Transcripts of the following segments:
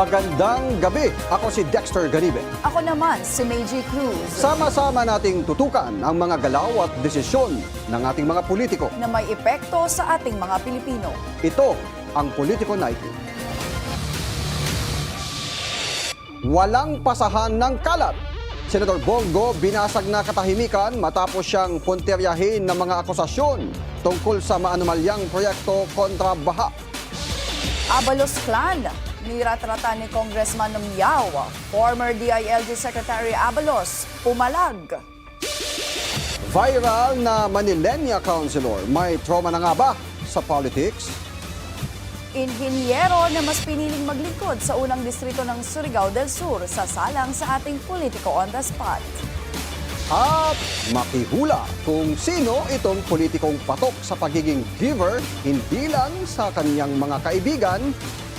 Magandang gabi. Ako si Dexter Ganibe. Ako naman, si Meiji Cruz, Sama-sama nating tutukan ang mga galaw at desisyon ng ating mga politiko. na may epekto sa ating mga Pilipino. Ito ang Politico Night. Walang pasahan ng kalat. Senador Bongo binasag na katahimikan matapos siyang punteryahin ng mga akusasyon tungkol sa maanumalyang proyekto kontra baha. Abalos Clan, niratrata ni Congressman Miao, former DILG Secretary Abalos, pumalag. Viral na Manilenia Councilor, may trauma na nga ba sa politics? Inhinyero na mas piniling maglingkod sa unang distrito ng Surigao del Sur sa salang sa ating politiko on the spot. At makihula kung sino itong politikong patok sa pagiging giver hindi lang sa kanyang mga kaibigan,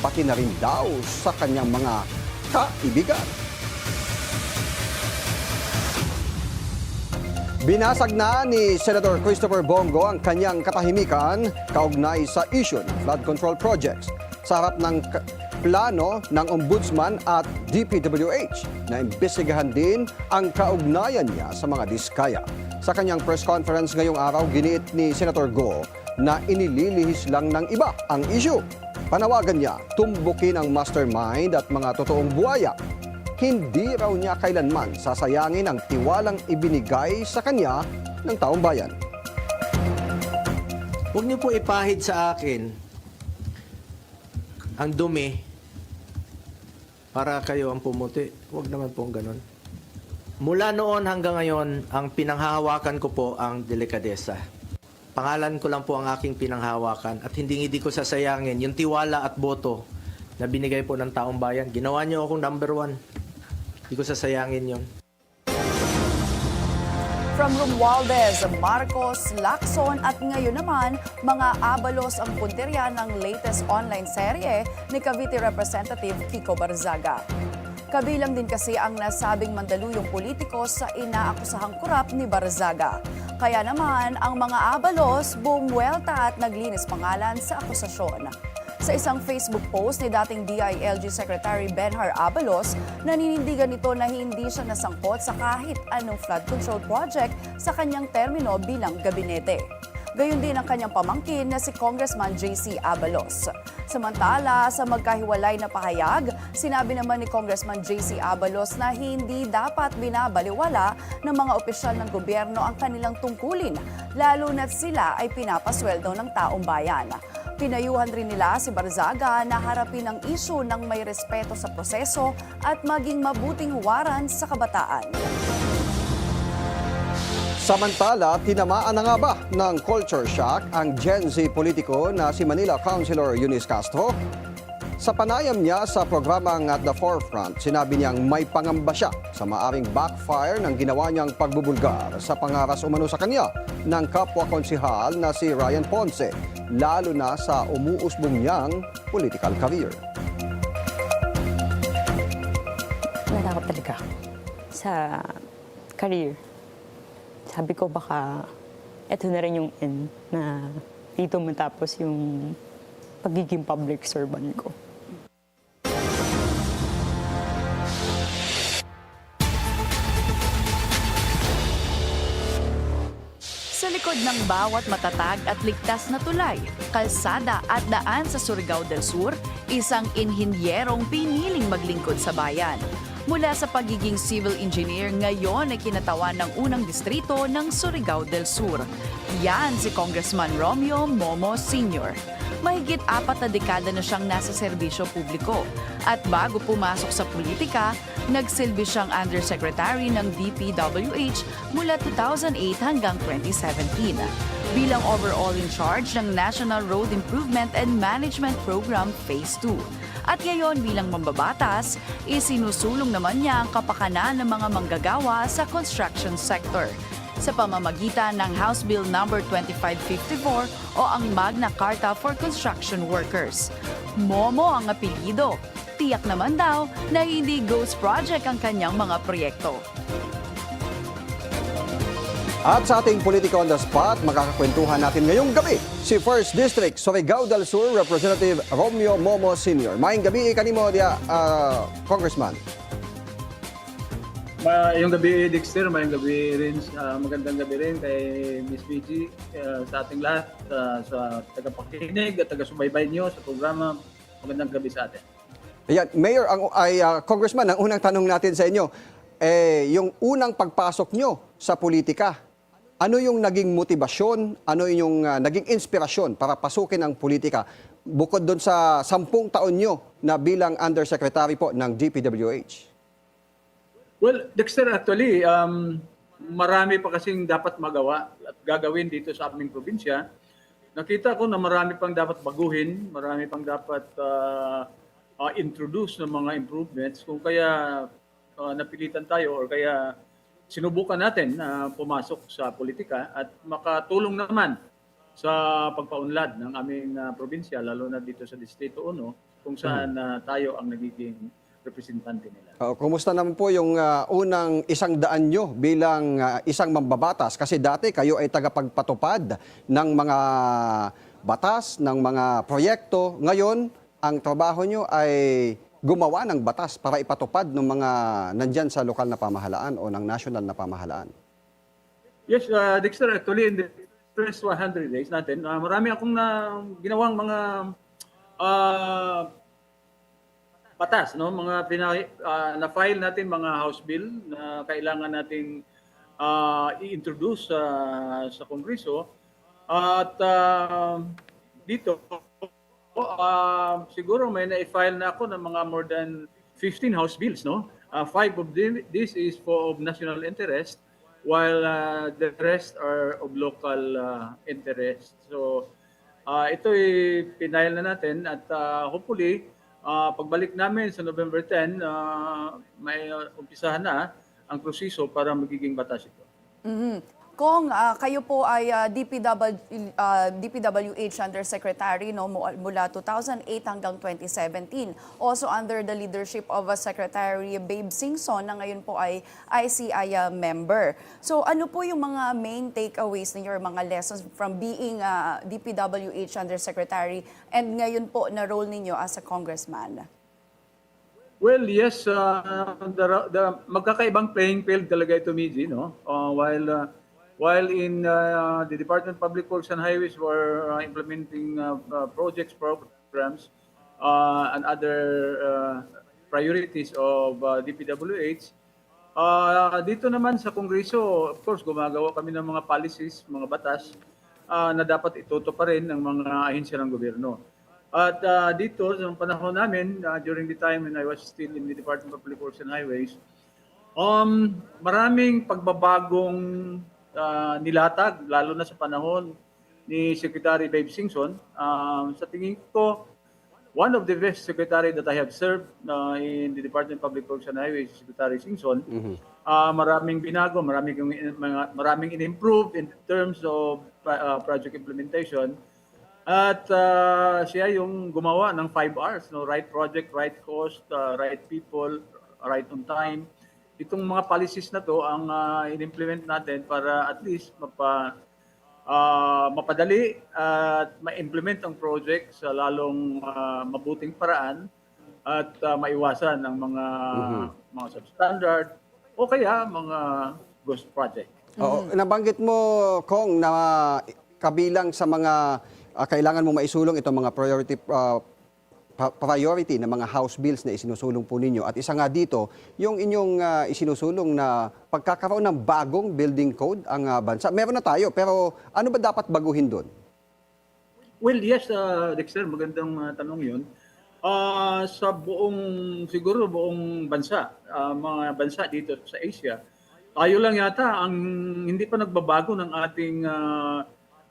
pati na rin daw sa kanyang mga kaibigan. Binasag na ni Senator Christopher Bongo ang kanyang katahimikan kaugnay sa issue ng flood control projects sa harap ng plano ng Ombudsman at DPWH na imbestigahan din ang kaugnayan niya sa mga diskaya. Sa kanyang press conference ngayong araw, giniit ni Senator Go na inililihis lang ng iba ang issue. Panawagan niya, tumbukin ang mastermind at mga totoong buhaya hindi raw niya kailanman sasayangin ang tiwalang ibinigay sa kanya ng taong bayan. Huwag niyo po ipahid sa akin ang dumi para kayo ang pumuti. Huwag naman po ganun. Mula noon hanggang ngayon, ang pinanghahawakan ko po ang delikadesa. Pangalan ko lang po ang aking pinanghahawakan at hindi hindi ko sasayangin yung tiwala at boto na binigay po ng taong bayan. Ginawa niyo akong number one. Hindi ko sasayangin yon. From Romualdez, Marcos, Lacson at ngayon naman, mga abalos ang punterya ng latest online serye ni Cavite Representative Kiko Barzaga. Kabilang din kasi ang nasabing mandaluyong politiko sa inaakusahang kurap ni Barzaga. Kaya naman, ang mga abalos bumuelta at naglinis pangalan sa akusasyon. Sa isang Facebook post ni dating DILG Secretary Benhar Abalos, naninindigan nito na hindi siya nasangkot sa kahit anong flood control project sa kanyang termino bilang gabinete. Gayon din ang kanyang pamangkin na si Congressman JC Abalos. Samantala, sa magkahiwalay na pahayag, sinabi naman ni Congressman JC Abalos na hindi dapat binabaliwala ng mga opisyal ng gobyerno ang kanilang tungkulin, lalo na't sila ay pinapasweldo ng taong bayan. Pinayuhan rin nila si Barzaga na harapin ang isyu ng may respeto sa proseso at maging mabuting huwaran sa kabataan. Samantala, tinamaan na nga ba ng culture shock ang Gen Z politiko na si Manila Councilor Eunice Castro? Sa panayam niya sa programang At the Forefront, sinabi niyang may pangamba siya sa maaring backfire ng ginawa niyang pagbubulgar sa pangaras umano sa kanya ng kapwa konsihal na si Ryan Ponce, lalo na sa umuusbong niyang political career. natakot talaga sa career. Sabi ko baka eto na rin yung end na dito matapos yung pagiging public servant ko. Sa likod ng bawat matatag at ligtas na tulay, kalsada at daan sa Surigao del Sur, isang inhinyerong piniling maglingkod sa bayan. Mula sa pagiging civil engineer, ngayon ay kinatawan ng unang distrito ng Surigao del Sur. Yan si Congressman Romeo Momo Sr. Mahigit apat na dekada na siyang nasa serbisyo publiko. At bago pumasok sa politika, nagsilbi siyang undersecretary ng DPWH mula 2008 hanggang 2017. Bilang overall in charge ng National Road Improvement and Management Program Phase 2. At ngayon bilang mambabatas, isinusulong naman niya ang kapakanan ng mga manggagawa sa construction sector sa pamamagitan ng House Bill No. 2554 o ang Magna Carta for Construction Workers. Momo ang apelido. Tiyak naman daw na hindi ghost project ang kanyang mga proyekto. At sa ating Politico on the Spot, makakakwentuhan natin ngayong gabi si First District Surigao del Sur Representative Romeo Momo Sr. Maayong gabi kanimo dia ah, Congressman. Ma yung gabi Dexter, mayong gabi rin, ah, magandang gabi rin kay Miss Fiji, ah, sa ating lahat, ah, sa tagapakinig at taga-subaybay niyo sa programa. Magandang gabi sa atin. Ayan, Mayor, ang, ay, ah, Congressman, ang unang tanong natin sa inyo, eh, yung unang pagpasok nyo sa politika, ano yung naging motibasyon, ano yung ah, naging inspirasyon para pasukin ang politika bukod doon sa sampung taon nyo na bilang undersecretary po ng DPWH? Well, Dexter, actually, um, marami pa kasing dapat magawa at gagawin dito sa aming probinsya. Nakita ko na marami pang dapat baguhin, marami pang dapat ah, ah, introduce ng mga improvements. Kung kaya ah, napilitan tayo or kaya sinubukan natin na pumasok sa politika at makatulong naman sa pagpaunlad ng aming ah, probinsya, lalo na dito sa Distrito 1, kung saan ah, tayo ang nagiging representante nila. Uh, kumusta naman po yung ah, unang isang daan nyo bilang ah, isang mambabatas? Kasi dati kayo ay tagapagpatupad ng mga batas, ng mga proyekto. Ngayon, ang trabaho nyo ay gumawa ng batas para ipatupad ng mga nandyan sa lokal na pamahalaan o ng national na pamahalaan. Yes, uh, Dexter, actually in the first 100 days natin, uh, marami akong na, ginawang mga uh, batas, no? mga pina, uh, na-file natin mga House Bill na kailangan nating uh, i-introduce sa sa Kongreso. At uh, dito, uh, siguro may na-file na ako ng mga more than 15 House Bills. No? Uh, five of them, this is for of national interest while uh, the rest are of local uh, interest. So, uh, ito ay pinail na natin at uh, hopefully, uh, pagbalik namin sa November 10, uh, may uh, umpisahan na ang proseso para magiging batas ito. Mhm. Kung ah, kayo po ay ah, DPW, ah, DPWH Undersecretary no, mu- mula 2008 hanggang 2017. Also under the leadership of ah, Secretary Babe Singson na ngayon po ay ICI ah, member. So ano po yung mga main takeaways ninyo or mga lessons from being ah, DPWH Undersecretary and ngayon po na role ninyo as a congressman? Well, yes, uh, the, the magkakaibang playing field talaga ito, Miji, no? Uh, while uh, while in uh, the Department of Public Works and Highways were uh, implementing uh, uh, projects, programs, uh, and other uh, priorities of uh, DPWH, uh, dito naman sa Kongreso, of course, gumagawa kami ng mga policies, mga batas uh, na dapat ituto pa rin ng mga ahensya ng gobyerno. At uh, dito, sa panahon namin, uh, during the time when I was still in the Department of Public Works and Highways, um, maraming pagbabagong uh, nilatag, lalo na sa panahon ni Secretary Babe Singson. Um, sa tingin ko, one of the best secretary that I have served uh, in the Department of Public Works and Highways, Secretary Singson. Uh, maraming binago, maraming, mga, maraming in-improve in terms of uh, project implementation. At uh, siya yung gumawa ng 5 Rs, no? right project, right cost, uh, right people, right on time. Itong mga policies na to ang uh, in-implement natin para at least mapa, uh, mapadali at ma-implement ang project sa lalong uh, mabuting paraan at uh, maiwasan ang mga mga substandard o kaya mga ghost project. Oo, nabanggit mo, Kong, na kabilang sa mga ah, kailangan mo maisulong itong mga priority pa- priority na mga house bills na isinusulong po ninyo. At isa nga dito, yung inyong ah, isinusulong na pagkakaroon ng bagong building code ang ah, bansa. Meron na tayo, pero ano ba dapat baguhin doon? Well, yes, uh, Dexter, magandang uh, tanong yun. Ah, sa buong, siguro buong bansa, ah, mga bansa dito sa Asia, tayo lang yata ang hindi pa nagbabago ng ating ah,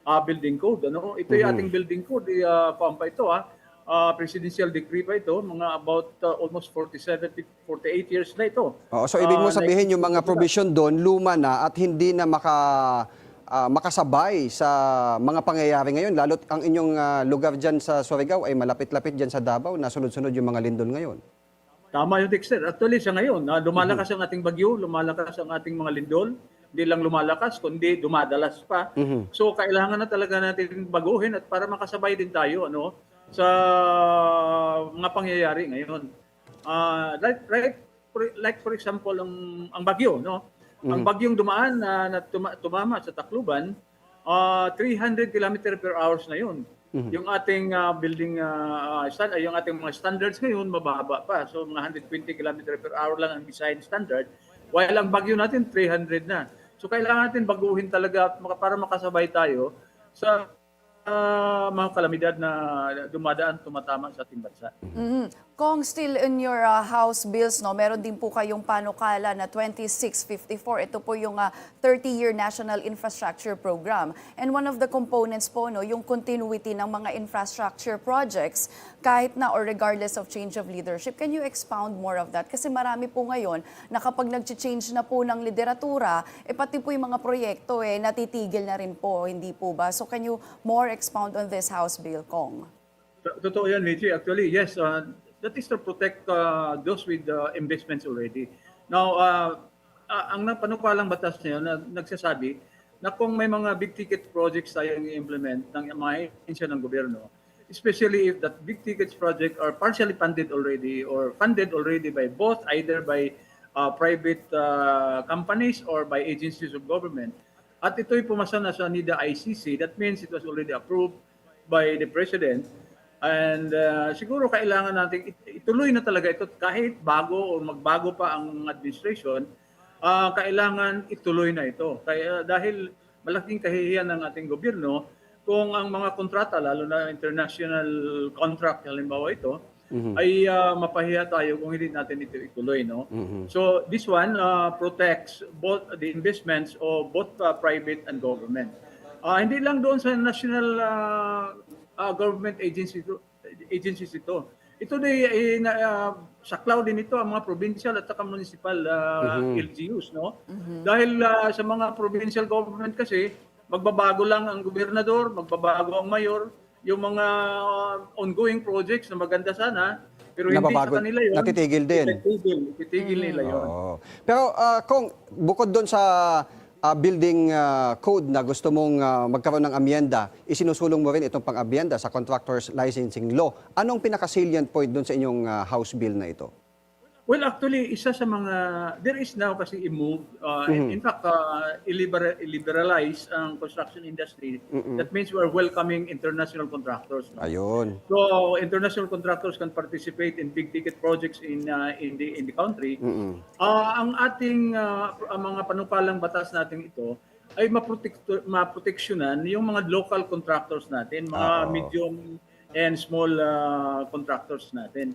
ah, building code. Ano? Ito yung ating building code, uh, pa ito ah. Ah, presidential decree pa ito, mga about ah, almost 47, 48 years na ito. Oo, so ibig mo Ah, sabihin yung mga provision doon luma na at hindi na maka ah, makasabay sa mga pangyayari ngayon lalo't ang inyong ah, lugar diyan sa Surigao ay malapit-lapit diyan sa Davao na sunod-sunod yung mga lindol ngayon. Tama yung Dexter. Actually, sa ngayon, na lumalakas ang ating bagyo, lumalakas ang ating mga lindol. hindi lang lumalakas, kundi dumadalas pa. So kailangan na talaga natin baguhin at para makasabay din tayo ano sa mga pangyayari ngayon. Ah, like, like, for- like for example ang ang bagyo, no? Ang bagyong dumaan na, na tuma- tumama sa Tacloban, ah 300 km per hours na 'yun. Yung ating ah, building ah, stand, ay, yung ating mga standards ngayon mababa pa. So mga 120 km per hour lang ang design standard. While ang bagyo natin 300 na. So kailangan natin baguhin talaga para makasabay tayo sa ah, mga kalamidad na dumadaan tumatama sa ating bansa. Mhm. Kung still in your uh, House bills, no, meron din po kayong panukala na 2654. Ito po yung uh, 30-year National Infrastructure Program. And one of the components po, no, yung continuity ng mga infrastructure projects kahit na or regardless of change of leadership. Can you expound more of that? Kasi marami po ngayon na kapag nag-change na po ng lideratura, eh pati po yung mga proyekto eh natitigil na rin po, hindi po ba? So can you more expound on this House bill, Kong? To- Totoo yan, Michi. Actually, yes, uh, that is to protect uh, those with uh, investments already. Now, uh, uh, ang panukalang batas na nagsasabi na kung may mga big ticket projects tayong i-implement ng mga ahensya ng gobyerno, especially if that big tickets project are partially funded already or funded already by both either by uh, private uh, companies or by agencies of government. At ito'y pumasa na sa NIDA ICC, that means it was already approved by the President. And uh, siguro kailangan natin it- ituloy na talaga ito kahit bago o magbago pa ang administration, ah, kailangan ituloy na ito. Kaya dahil malaking kahihiyan ng ating gobyerno kung ang mga kontrata lalo na international contract halimbawa ito ay ah, mapahiya tayo kung hindi natin ito ituloy no. So this one ah, protects both the investments of both ah, private and government. Ah, hindi lang doon sa national ah, ah, government agencies ito, agencies ito. Ito din na, ah, saklaw din ito ang mga provincial at saka municipal ah, LGUs no. Dahil ah, sa mga provincial government kasi magbabago lang ang gobernador, magbabago ang mayor, yung mga ah, ongoing projects na maganda sana pero hindi Nababago- sa kanila yun. natitigil din. Natitigil, natitigil nila yun. Oo. Pero ah, kung bukod doon sa ah, building ah, code na gusto mong ah, magkaroon ng amyenda, isinusulong mo rin itong pang-amyenda sa contractors licensing law. Anong pinaka-salient point doon sa inyong ah, House bill na ito? Well, actually, isa sa mga, there is now kasi a move, uh, in, in fact, uh, illiberal, illiberalize ang construction industry. That means we're welcoming international contractors. no? Ayun. So, international contractors can participate in big ticket projects in uh, in the in the country. Ah, ang ating uh, ang mga panukalang batas natin ito ay maprotek maproteksyonan yung mga local contractors natin, mga Oo. medium and small uh, contractors natin.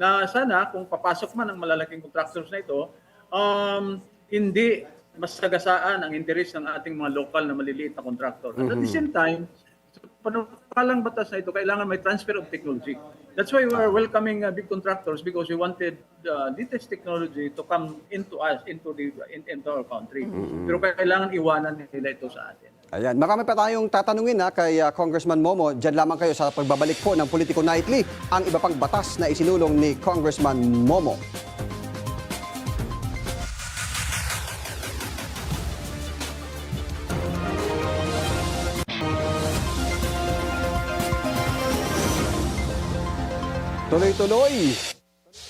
Na sana kung papasok man ang malalaking contractors na ito, um, hindi mas sagasaan ang interes ng ating mga local na maliliit na contractor. At at the same time, sa panukalang batas na ito, kailangan may transfer of technology. That's why we are welcoming uh, big contractors because we wanted uh, latest technology to come into us, into the in, into our country. Pero kailangan iwanan nila ito sa atin. Ayan, marami pa tayong tatanungin ha, kay ah, Congressman Momo. Diyan lamang kayo sa pagbabalik po ng Politico Nightly, ang iba pang batas na isinulong ni Congressman Momo. Tuloy-tuloy.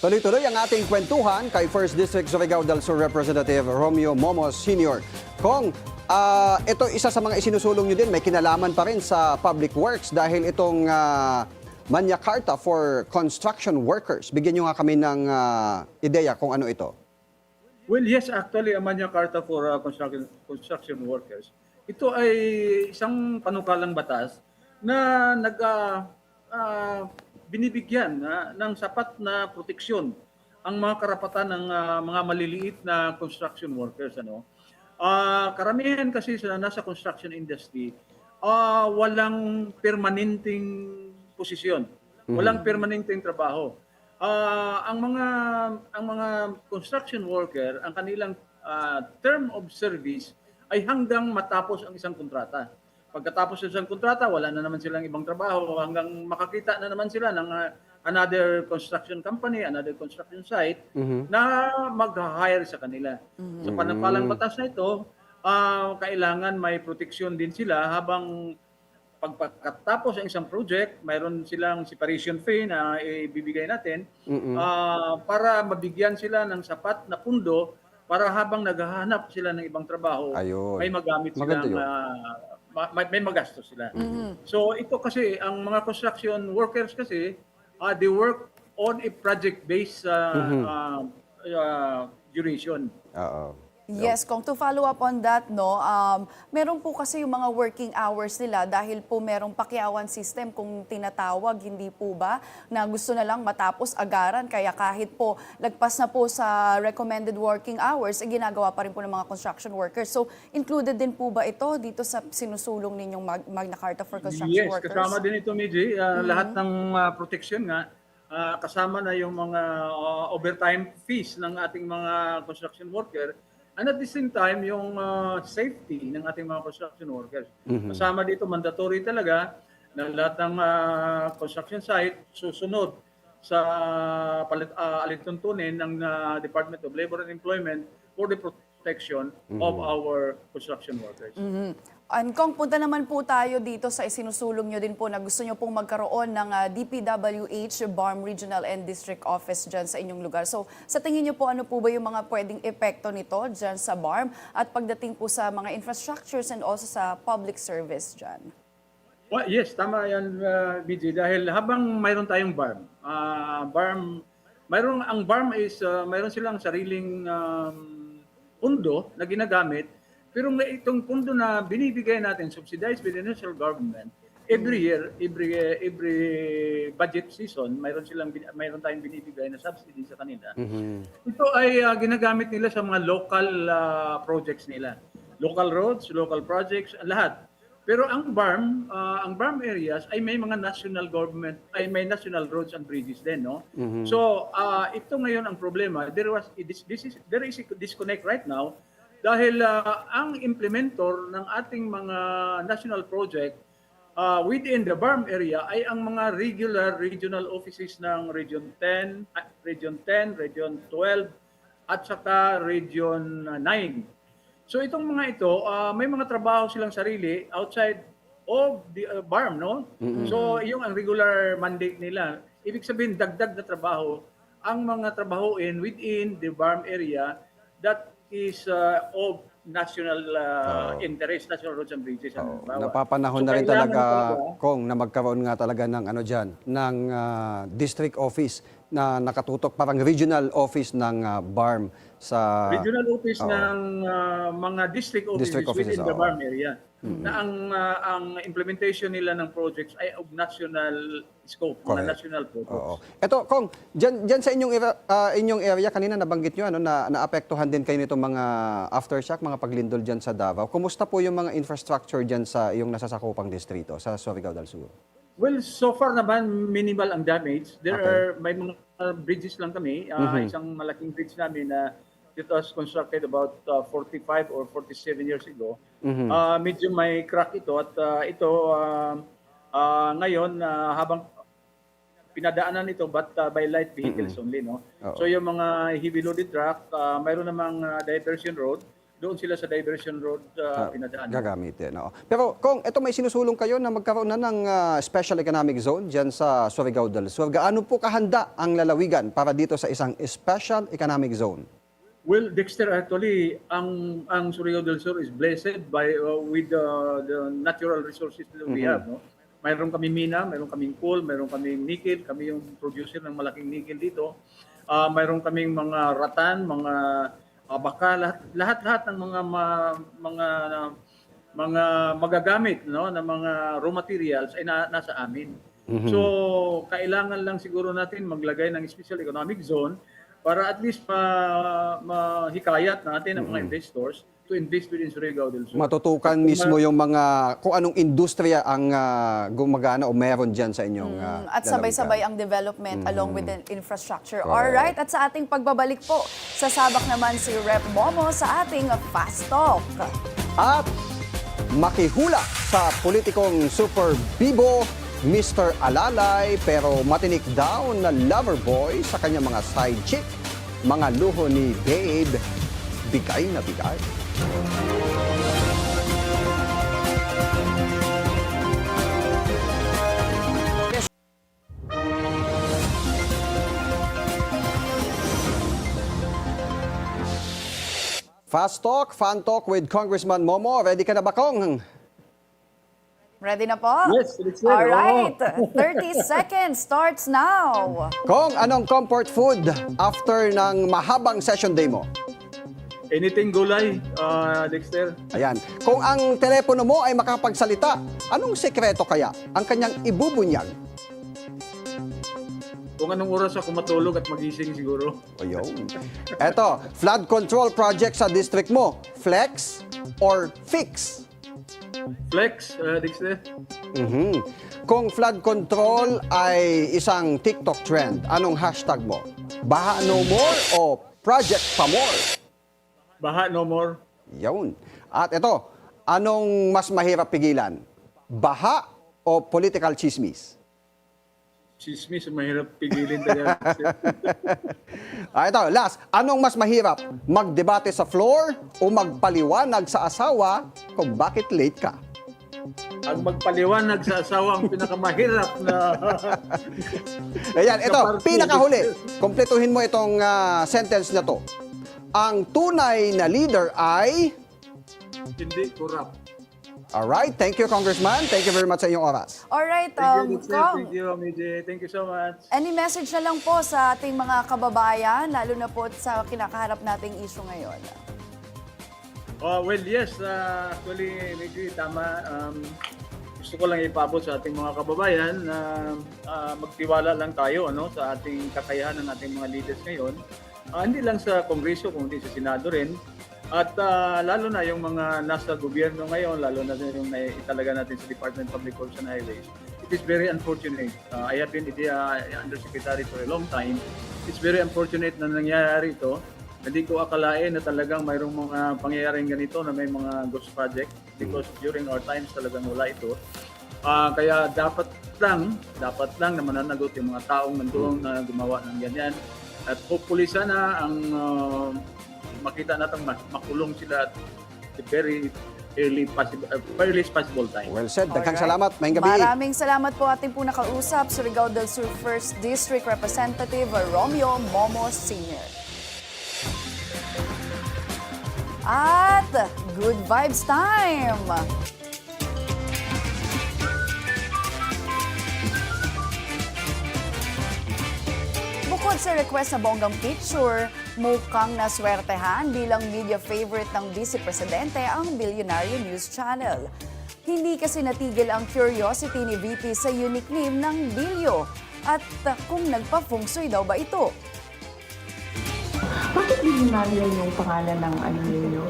Tuloy-tuloy ang ating kwentuhan kay First District Surigao del Sur Representative Romeo Momos Sr. Kong, ah, ito isa sa mga isinusulong nyo din, may kinalaman pa rin sa Public Works dahil itong ah, Manya Carta for Construction Workers. Bigyan nyo nga kami ng ah, ideya kung ano ito. Well, yes, actually, ang Magna Carta for uh, construction, construction workers, ito ay isang panukalang batas na nag, ah, ah, binibigyan ah, ng sapat na proteksyon ang mga karapatan ng ah, mga maliliit na construction workers. Ano? Ah, karamihan kasi sa nasa construction industry, ah, walang permanenteng posisyon, walang permanenteng trabaho. Ah, ang mga ang mga construction worker, ang kanilang ah, term of service ay hanggang matapos ang isang kontrata. Pagkatapos ng isang kontrata, wala na naman silang ibang trabaho hanggang makakita na naman sila ng ah, another construction company, another construction site na mag-hire sa kanila. Sa panampalang batas na ito, ah, kailangan may proteksyon din sila habang pagpagkatapos ang isang project, mayroon silang separation fee na ibibigay natin ah, para mabigyan sila ng sapat na pundo para habang naghahanap sila ng ibang trabaho, Ayun. may magamit silang ma- may, may magastos sila. So ito kasi ang mga construction workers kasi ah, they work on a project based duration. Oo. Yes, kung to follow up on that, no, um, meron po kasi yung mga working hours nila dahil po merong pakyawan system kung tinatawag, hindi po ba, na gusto na lang matapos agaran. Kaya kahit po lagpas na po sa recommended working hours, eh, ginagawa pa rin po ng mga construction workers. So, included din po ba ito dito sa sinusulong ninyong Mag- Magna Carta for Construction Yes, Workers? kasama din ito, Miji. Uh, Lahat ng uh, protection nga, uh, kasama na yung mga uh, overtime fees ng ating mga construction worker and at the same time, yung uh, safety ng ating mga construction workers. Kasama dito, mandatory talaga na lahat ng uh, construction site susunod sa palit, uh, alituntunin ng uh, Department of Labor and Employment for the protection of our construction workers. Mhm. And kung punta naman po tayo dito sa isinusulong nyo din po na gusto nyo pong magkaroon ng ah, DPWH, BARM Regional and District Office dyan sa inyong lugar. So sa tingin nyo po, ano po ba yung mga pwedeng epekto nito dyan sa BARM at pagdating po sa mga infrastructures and also sa public service dyan? Well, yes, tama yan, uh, BJ. Dahil habang mayroon tayong BARM, ah, BARM, mayroon, ang BARM is, uh, mayroon silang sariling um, pundo na ginagamit. Pero may itong pundo na binibigay natin, subsidized by the national government, every year, every every budget season, mayroon silang mayroon tayong binibigay na subsidy sa kanila. Ito ay ah, ginagamit nila sa mga local ah, projects nila. Local roads, local projects, lahat. Pero ang BARM, ah, ang BARM areas ay may mga national government, ay may national roads and bridges din, no? So, ah, ito ngayon ang problema. There was this, this is there is a disconnect right now dahil ah, ang implementor ng ating mga national project uh, within the BARM area ay ang mga regular regional offices ng Region 10, ah, Region 10, Region 12, at saka Region uh, 9. So itong mga ito, ah, may mga trabaho silang sarili outside of the uh, BARM, no? So yung ang regular mandate nila, ibig sabihin dagdag na trabaho ang mga trabahoin within the BARM area that is uh, of national uh, interest, national roads and bridges. halimbawa. Napapanahon So, na rin talaga, talaga- Kong, na magkaroon nga talaga ng ano dyan, ng ah, district office na nakatutok, parang regional office ng ah, BARM sa... regional office ng uh, mga district offices, District offices, within the oo. BARM area na ang uh, ang implementation nila ng projects ay of national scope, mga Correct. national projects. Oo. Ito, Kong, dyan, dyan sa inyong, era- ah, inyong area, kanina nabanggit nyo, ano, na naapektuhan din kayo nitong mga aftershock, mga paglindol dyan sa Davao. Kumusta po yung mga infrastructure dyan sa yung nasasakupang distrito, sa Surigao del Sur? Well, so far naman minimal ang damage. There Okay. are may mga uh, bridges lang kami. Uh, Mhm. Isang malaking bridge namin na it was constructed about uh, 45 or 47 years ago. Mhm. Uh, medyo may crack ito at uh, ito uh, uh, ngayon uh, habang pinadaanan ito but uh, by light vehicles only no. Oo. So yung mga heavy loaded truck, uh, mayroon namang uh, diversion road. Doon sila sa diversion road uh, pinadaanan. Gagamitin, oo. Pero Kong, ito may sinusulong kayo na magkaroon na ng ah, Special Economic Zone dyan sa Surigao del Sur. Gaano po kahanda ang lalawigan para dito sa isang Special Economic Zone? Well, Dexter, actually, ang ang Surigao del Sur is blessed by uh, with uh, the natural resources that we have, no? Mayroon kami mina, mayroon kaming coal, mayroon kaming nickel, kami yung producer ng malaking nickel dito. Ah, mayroon kaming mga ratan, mga uh, baka, lahat, lahat lahat ng mga ma- mga mga magagamit no ng mga raw materials ay na, nasa amin. So, kailangan lang siguro natin maglagay ng special economic zone para at least ma mahikayat natin ang mga investors to invest within Surigao del Sur. Matutukan mismo yung mga, kung anong industriya ang ah, gumagana o meron dyan sa inyong ah, Mm, At sabay-sabay ang development along with the infrastructure. Mm-hmm. Correct. Alright, at sa ating pagbabalik po, sasabak naman si Rep Momo sa ating Fast Talk. At makihula sa politikong super bibo, Mr. Alalay pero matinik daw na lover boy sa kanyang mga side chick. Mga luho ni Babe, bigay na bigay. Fast Talk, Fan Talk with Congressman Momo. Ready ka na ba, Kong? Ready na po? Yes, let's go. All right. 30 seconds starts now. Kong, anong comfort food after ng mahabang session day mo? Anything gulay, uh, Dexter? Ayan. Kung ang telepono mo ay makapagsalita, anong sekreto kaya ang kanyang ibubunyag? Kung anong oras ako matulog at magising siguro. Ayun. Eto, flood control project sa district mo. Flex or fix? Flex, uh, Dexter? Mhm. Kung flood control ay isang TikTok trend, anong hashtag mo? Baha no more o project pa more? Baha no more. Yun. At ito, anong mas mahirap pigilan? Baha o political chismis? Chismis, mahirap pigilin talaga. Ah, ito, last. Anong mas mahirap? Magdebate sa floor o magpaliwanag sa asawa kung bakit late ka? Ang magpaliwanag sa asawa ang pinakamahirap na Ayan, ito, pinakahuli. Kompletuhin mo itong ah, sentence na to. Ang tunay na leader ay... hindi corrupt. Alright, thank you, Congressman. Thank you very much sa inyong oras. All right, Thank you, um. Kong. Thank you, Amiji. Thank you so much. Any message na lang po sa ating mga kababayan, lalo na po sa kinakaharap nating issue ngayon? Oh, well, yes. Uh, actually, medyo tama. Um, gusto ko lang ipabot sa ating mga kababayan na ah, magtiwala lang tayo ano, sa ating kakayahan ng ating mga leaders ngayon. Ah, hindi lang sa Kongreso, kundi sa Senado rin. At ah, lalo na yung mga nasa gobyerno ngayon, lalo na yung na italaga natin sa Department of Public Works and Highways. It is very unfortunate. Ah, I have been the uh, undersecretary for a long time. It's very unfortunate na nangyayari ito. Hindi ko akalain na talagang mayroong mga pangyayaring ganito na may mga ghost project because during our times talagang wala ito. Ah, kaya dapat lang, dapat lang na mananagot yung mga taong nandoon na gumawa ng ganyan. At hopefully sana ang ah, makita natin ma- makulong sila at the very early possible, uh, earliest possible time. Well said. Daghang Alright. salamat. May gabi. Maraming salamat po ating po nakausap, Surigao del Sur 1st District Representative Romeo Momo Sr. At good vibes time! Bukod sa request na bonggang picture, mukhang naswertehan bilang media favorite ng Vice Presidente ang Billionaire News Channel. Hindi kasi natigil ang curiosity ni VP sa unique name ng Bilyo at kung nagpa-fungsoy daw ba ito. Bakit Billionaire yung pangalan ng ano ninyo?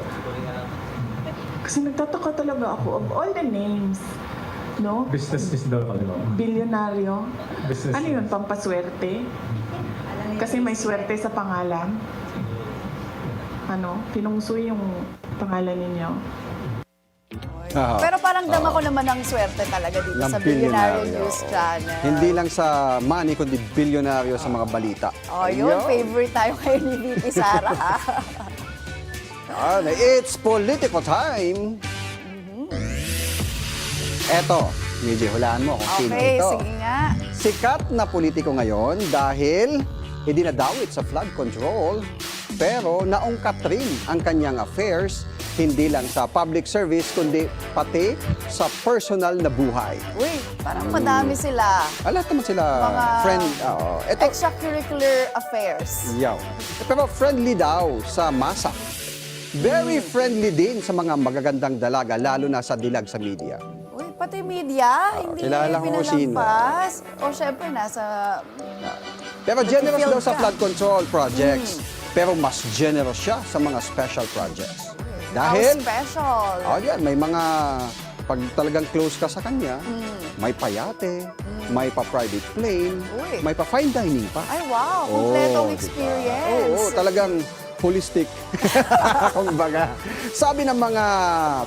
Kasi nagtataka talaga ako of all the names. No? Business is daw ano. Bilyonaryo. Business. Ano yun? Pampaswerte? Kasi may swerte sa pangalan. Ano? Pinungsoy yung pangalan ninyo. Ah. Pero parang dama ko naman ang swerte talaga dito Ng sa Billionaire. News Channel. Hindi lang sa money, kundi bilyonaryo sa mga balita. Oh, yun, Ayun. favorite tayo ngayon ni VP Sara. ha? Yan, It's political time. Eto, medyo hulaan mo kung sino okay, ito. sige nga. Sikat na politiko ngayon dahil idinadawit sa flood control pero naungkat rin ang kanyang affairs hindi lang sa public service kundi pati sa personal na buhay. Uy, parang madami sila. Alat naman sila Mga friend. oo. Ito, Extracurricular affairs. yaw. Pero friendly daw sa masa. Very friendly din sa mga magagandang dalaga lalo na sa dilag sa media. Uy, pati media, hindi kung sino. pinalampas. O syempre, nasa... Pero generous daw sa flood control projects. Pero mas generous siya sa mga special projects. How Dahil, special. oh yan, may mga, pag talagang close ka sa kanya, may payate, may pa-private plane, Uy. may pa-fine dining pa. Ay, wow. Kompletong Oh, diba? experience. Oo, talagang holistic. Kung baga. Sabi ng mga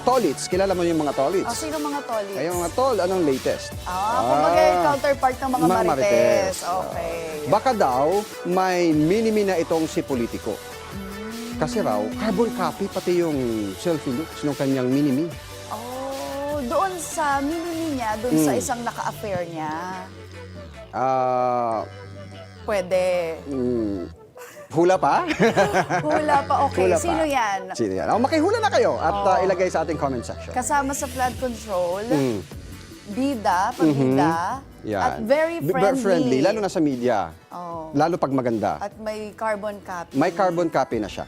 tolits, kilala mo yung mga tolits? O, sino mga tolits? Ay, yung mga tol, anong latest? Ah, kumbaga yung counterpart ng mga Mga marites. marites. Okay. Baka daw may minimi na itong si politiko. Kasi raw, carbon copy pati yung selfie looks ng kanyang minimi. Oh, doon sa mini niya, doon sa Mm. isang naka-affair niya. Ah, Pwede. mm, Hula pa? Hula pa, okay. Hula pa. Sino yan? Sino yan? Oh, makihula na kayo at Oh. uh, ilagay sa ating comment section. Kasama sa flood control, Mm. bida, pabida, Yan. at very B- friendly. Lalo na sa media. Oh. Lalo pag maganda. At may carbon copy. May carbon copy na siya.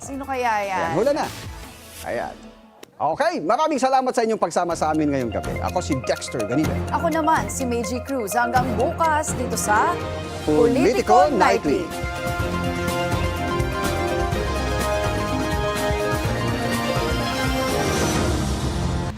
Sino kaya yan? Ayan, hula na. Ayan. Okay, maraming salamat sa inyong pagsama sa amin ngayong gabi. Ako si Dexter Ganibe. Ako naman, si Meiji Cruz. Hanggang bukas dito sa Politico Politico Nightly. Nightly.